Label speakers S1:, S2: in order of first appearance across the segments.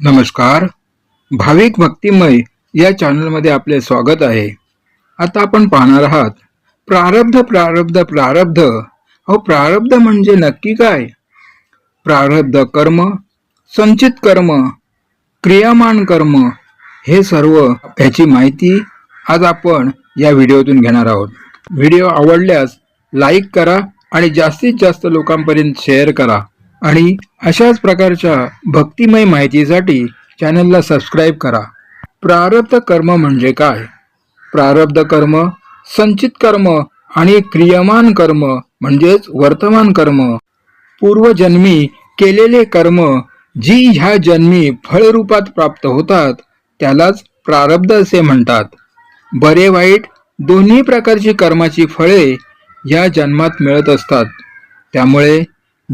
S1: नमस्कार. भाविक भक्तिमय या चॅनलमध्ये आपले स्वागत आहे. आता आपण पाहणार आहात प्रारब्ध प्रारब्ध प्रारब्ध. अहो प्रारब्ध म्हणजे नक्की काय? प्रारब्ध कर्म संचित कर्म क्रियामान कर्म हे सर्व याची माहिती आज आपण या व्हिडिओतून घेणार आहोत. व्हिडिओ आवडल्यास लाईक करा आणि जास्तीत जास्त लोकांपर्यंत शेअर करा. आणि अशाच प्रकारच्या भक्तिमय माहितीसाठी चॅनलला सबस्क्राईब करा. प्रारब्ध कर्म म्हणजे काय? प्रारब्ध कर्म संचित कर्म आणि क्रियमान कर्म म्हणजेच वर्तमान कर्म. पूर्वजन्मी केलेले कर्म जी ह्या जन्मी फळरूपात प्राप्त होतात त्यालाच प्रारब्ध असे म्हणतात. बरे वाईट दोन्ही प्रकारची कर्माची फळे या जन्मात मिळत असतात. त्यामुळे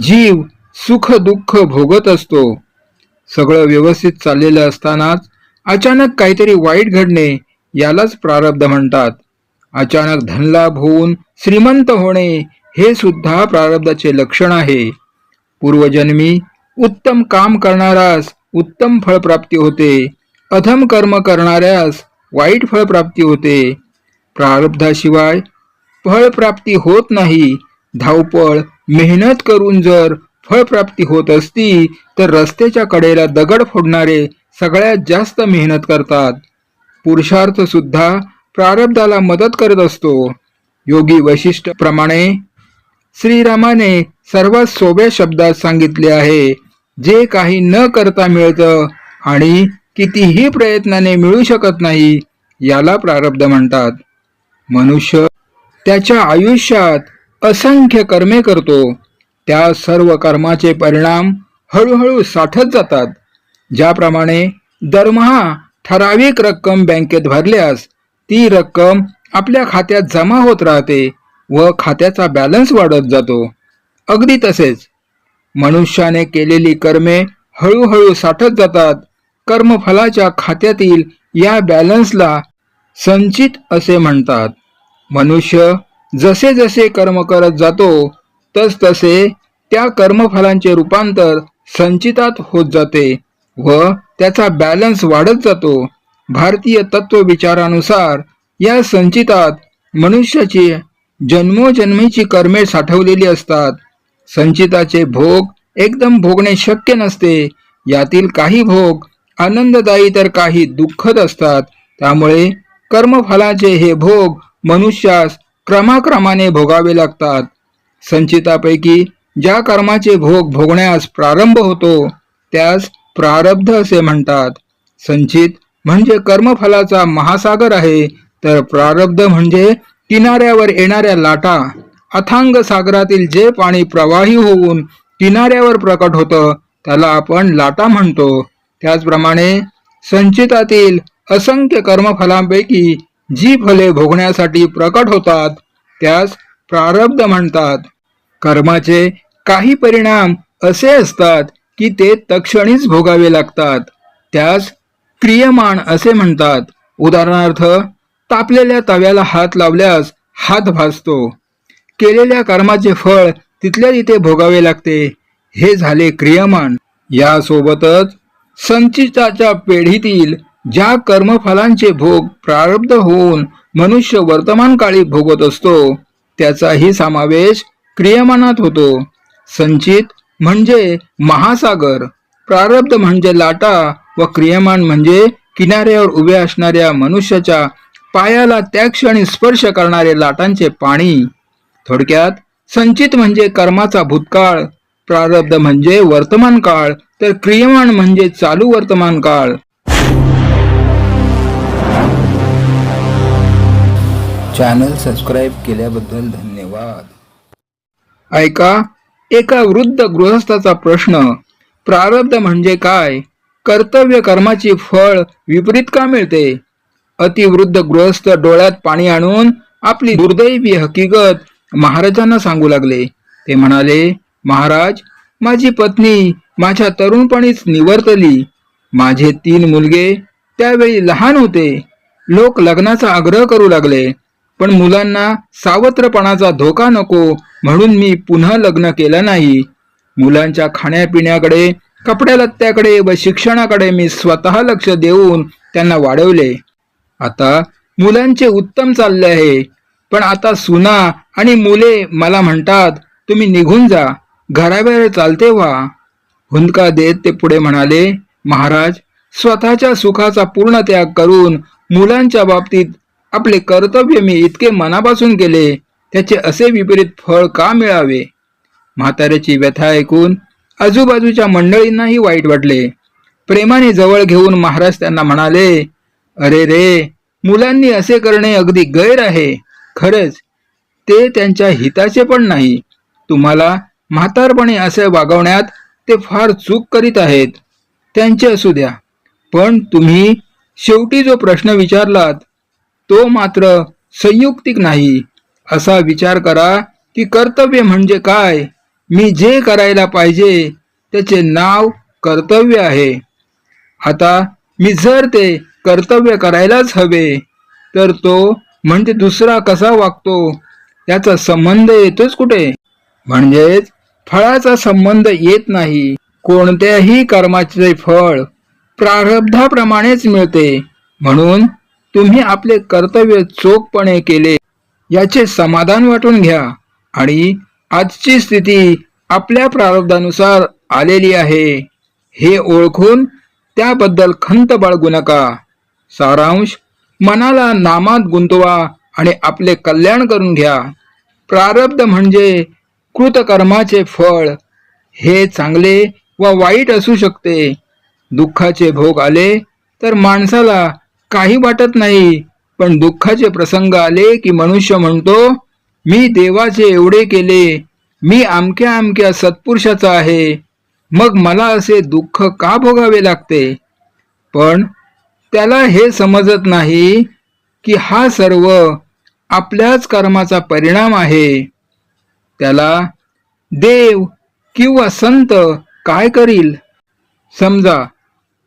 S1: जीव सुख दुःख भोगत असतो. सगळं व्यवस्थित चाललेलं असतानाच अचानक काहीतरी वाईट घडणे यालाच प्रारब्ध म्हणतात. अचानक धनलाभ होऊन श्रीमंत होणे हे सुद्धा प्रारब्धाचे लक्षण आहे. पूर्वजन्मी उत्तम काम करणारास उत्तम फळप्राप्ती होते. अधम कर्म करणाऱ्यास वाईट फळप्राप्ती होते. प्रारब्धाशिवाय फळप्राप्ती होत नाही. धावपळ मेहनत करून जर फळप्राप्ती होत असती तर रस्त्याच्या कडेला दगड फोडणारे सगळ्यात जास्त मेहनत करतात. पुरुषार्थ सुद्धा प्रारब्धाला मदत करत असतो. योगी वैशिष्ट्य प्रमाणे श्रीरामाने सर्वात सोप्या शब्दात सांगितले आहे जे काही न करता मिळतं आणि कितीही प्रयत्नाने मिळू शकत नाही याला प्रारब्ध म्हणतात. मनुष्य त्याच्या आयुष्यात असंख्य कर्मे करतो. त्या सर्व कर्माचे परिणाम हळूहळू साठत जातात. ज्याप्रमाणे दरमहा ठराविक रक्कम बँकेत भरल्यास ती रक्कम आपल्या खात्यात जमा होत राहते व खात्याचा बॅलन्स वाढत जातो. अगदी तसेच मनुष्याने केलेली कर्मे हळूहळू साठत जातात. कर्मफलाच्या खात्यातील या बॅलन्सला संचित असे म्हणतात. मनुष्य जसे जसे कर्म करत जातो तस तसे त्या कर्मफलांचे रूपांतर संचितात होत जाते व त्याचा बॅलन्स वाढत जातो. भारतीय तत्वविचारानुसार या संचितात मनुष्याची जन्मोजन्मीची कर्मे साठवलेली असतात. संचिताचे भोग एकदम भोगणे शक्य नसते. यातील काही भोग आनंददायी तर काही दुःखद असतात. त्यामुळे कर्मफलाचे हे भोग मनुष्यास क्रमाक्रमाने भोगावे लागतात. संचितापैकी ज्या कर्माचे भोग भोगण्यास प्रारंभ होतो त्यास प्रारब्ध असे म्हणतात. संचित म्हणजे कर्मफलाचा महासागर आहे तर प्रारब्ध म्हणजे किनाऱ्यावर येणाऱ्या लाटा. अथांग सागरातील जे पाणी प्रवाही होऊन किनाऱ्यावर प्रकट होतं त्याला आपण लाटा म्हणतो. त्याचप्रमाणे संचितातील असंख्य कर्मफलांपैकी जी फले भोगण्यासाठी प्रकट होतात त्यास प्रारब्ध म्हणतात. कर्माचे काही परिणाम असे असतात की ते तक्षणीच भोगावे लागतात. त्यास क्रियमान असे म्हणतात. उदाहरणार्थ तापलेल्या तव्याला हात लावल्यास हात भासतो. केलेल्या कर्माचे फळ तिथल्या तिथे भोगावे लागते. हे झाले क्रियमान यासोबतच संचिताच्या पेढीतील ज्या कर्मफलांचे भोग प्रारब्ध होऊन मनुष्य वर्तमान काळी भोगत असतो त्याचाही समावेश क्रियमानात होतो. संचित म्हणजे महासागर प्रारब्ध म्हणजे लाटा व क्रियमान म्हणजे किनाऱ्यावर उभे असणाऱ्या मनुष्याच्या पायाला त्या क्षणी स्पर्श करणारे लाटांचे पाणी. थोडक्यात संचित म्हणजे कर्माचा भूतकाळ प्रारब्ध म्हणजे वर्तमान काळ तर क्रियमान म्हणजे चालू वर्तमान काळ चॅनल सबस्क्राईब केल्याबद्दल धन्यवाद. ऐका एका वृद्ध गृहस्थाचा प्रश्न प्रारब्ध म्हणजे काय? कर्तव्य कर्माची फळ विपरीत का मिळते? अतिवृद्ध गृहस्थ डोळ्यात पाणी आणून आपली दुर्दैवी हकीकत महाराजांना सांगू लागले. ते म्हणाले महाराज माझी पत्नी माझ्या तरुणपणीच निवर्तली. माझे तीन मुलगे त्यावेळी लहान होते. लोक लग्नाचा आग्रह करू लागले. पण मुलांना सावत्रपणाचा धोका नको म्हणून मी पुन्हा लग्न केलं नाही. मुलांच्या खाण्यापिण्याकडे कपड्या लत्त्याकडे व शिक्षणाकडे मी स्वतः लक्ष देऊन त्यांना वाढवले. आता मुलांचे उत्तम चालले आहे. पण आता सुना आणि मुले मला म्हणतात तुम्ही निघून जा. घराबाहेर चालते व्हा. हुंदका देत ते पुढे म्हणाले महाराज स्वतःच्या सुखाचा पूर्ण त्याग करून मुलांच्या बाबतीत आपले कर्तव्य मी इतके मनापासून केले त्याचे असे विपरीत फळ का मिळावे? म्हाताऱ्याची व्यथा ऐकून आजूबाजूच्या मंडळींनाही वाईट वाटले. प्रेमाने जवळ घेऊन महाराज त्यांना म्हणाले अरे रे मुलांनी असे करणे अगदी गैर आहे. खरंच ते त्यांच्या हिताचे पण नाही. तुम्हाला म्हातारपणे असे वागवण्यात ते फार चूक करीत आहेत. त्यांचे असू द्या. पण तुम्ही शेवटी जो प्रश्न विचारलात तो मात्र संयुक्तिक नाही. असा विचार करा की कर्तव्य म्हणजे काय? मी जे करायला पाहिजे त्याचे नाव कर्तव्य आहे. आता मी जर ते कर्तव्य करायलाच हवे तर तो म्हणजे दुसरा कसा वागतो? याचा संबंध येतोच कुठे? म्हणजेच फळाचा संबंध येत नाही. कोणत्याही कर्माचे फळ प्रारब्धाप्रमाणेच मिळते. म्हणून तुम्ही आपले कर्तव्य चोखपणे केले. याचे समाधान वाटून घ्या. आणि आजची स्थिती आपल्या प्रारब्धानुसार आलेली आहे. हे ओळखून त्याबद्दल खंत बाळगू नका. सारांश मनाला नामात गुंतवा आणि आपले कल्याण करून घ्या. प्रारब्ध म्हणजे कृतकर्माचे फळ. हे चांगले व वाईट असू शकते. दुःखाचे भोग आले तर माणसाला काही वाटत नाही. पण दुःखाचे प्रसंग आले की मनुष्य म्हणतो मी देवाचे एवढे केले. मी आमक्या आमक्या सत्पुरुषाचा आहे. मग मला असे दुःख का भोगावे लागते? पण त्याला हे समजत नाही की हा सर्व आपल्याच कर्माचा परिणाम आहे. त्याला देव किंवा संत काय करील? समजा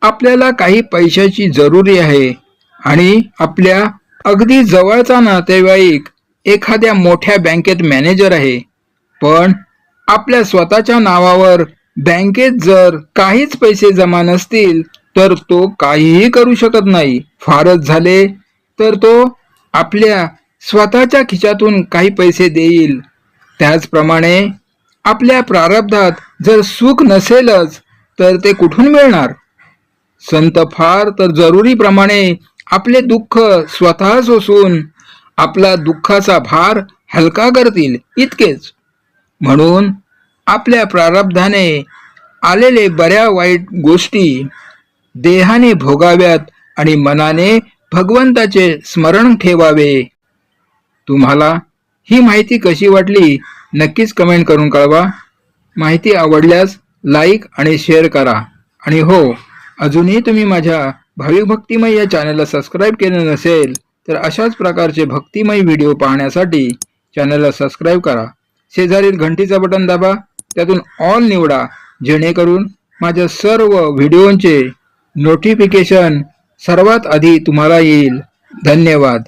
S1: आपल्याला काही पैशाची जरुरी आहे. आणि आपल्या अगदी जवळचा नातेवाईक एखाद्या मोठ्या बँकेत मॅनेजर आहे. पण आपल्या स्वतःच्या नावावर बँकेत जर काहीच पैसे जमा नसतील तर तो काहीही करू शकत नाही. फारच झाले तर तो आपल्या स्वतःच्या खिशातून काही पैसे देईल. त्याचप्रमाणे आपल्या प्रारब्धात जर सुख नसेलच तर ते कुठून मिळणार? संत फार तर जरुरीप्रमाणे आपले दुःख स्वतः सोसून आपला दुःखाचा भार हलका करतील इतकेच. म्हणून आपल्या प्रारब्धाने आलेले बऱ्या वाईट गोष्टी देहाने भोगाव्यात आणि मनाने भगवंताचे स्मरण ठेवावे. तुम्हाला ही माहिती कशी वाटली नक्कीच कमेंट करून कळवा. माहिती आवडल्यास लाईक आणि शेअर करा. आणि हो अजूनही तुम्ही माझ्या भाविक भक्तिमय या चॅनलला सबस्क्राईब केले नसेल तर अशाच प्रकारचे भक्तिमय व्हिडिओ पाहण्यासाठी चॅनलला सबस्क्राईब करा. शेजारील घंटीचा बटन दाबा त्यातून ऑल निवडा जेणेकरून माझ्या सर्व व्हिडिओंचे नोटिफिकेशन सर्वात आधी तुम्हाला येईल. धन्यवाद.